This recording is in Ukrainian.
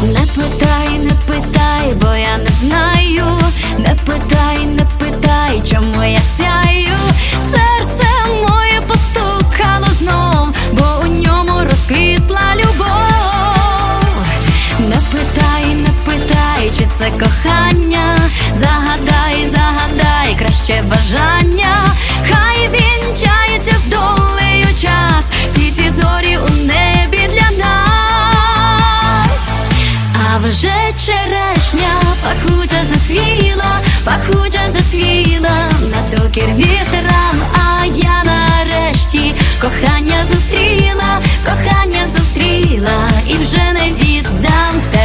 питай, не питай, бо я не знаю. Не питай, не питай, чому я сяю. Серце моє постукало знов, бо у ньому розквітла любов. Не питай, не питай, чи це кохання. Загадай, загадай, краще бажання. Вже черешня пахуча зацвіла, пахуча зацвіла на докір вітрам, а я нарешті кохання зустріла, кохання зустріла і вже не віддам.